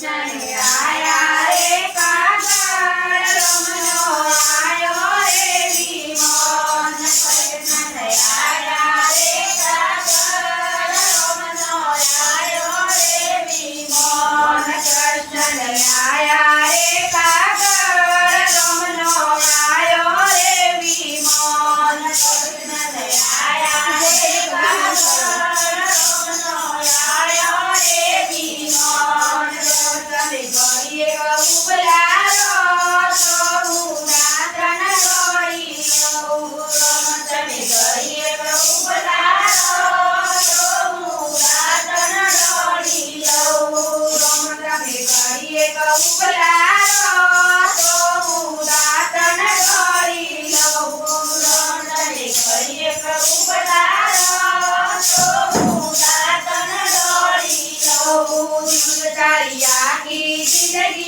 Krishna Shaggy.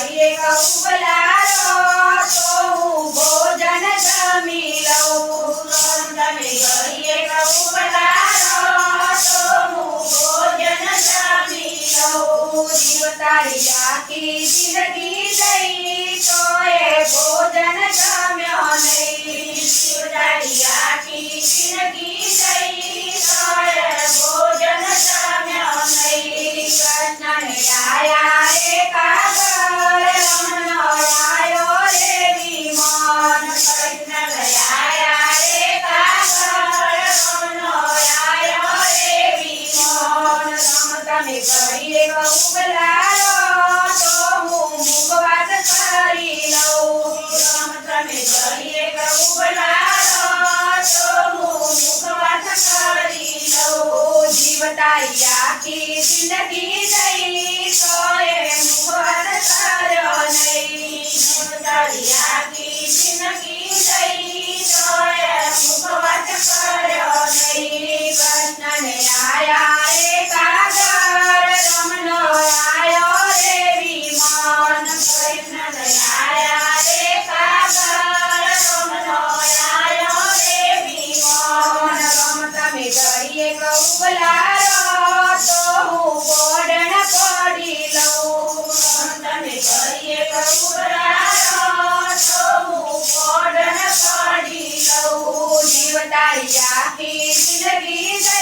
વળીએ કહું બલારો તો હું ભોજન જમી લઉં. તમે વળીએ જિંદગી જઈ તો એ ભોજન જમ્યો Yeah. Maria, querida, querida.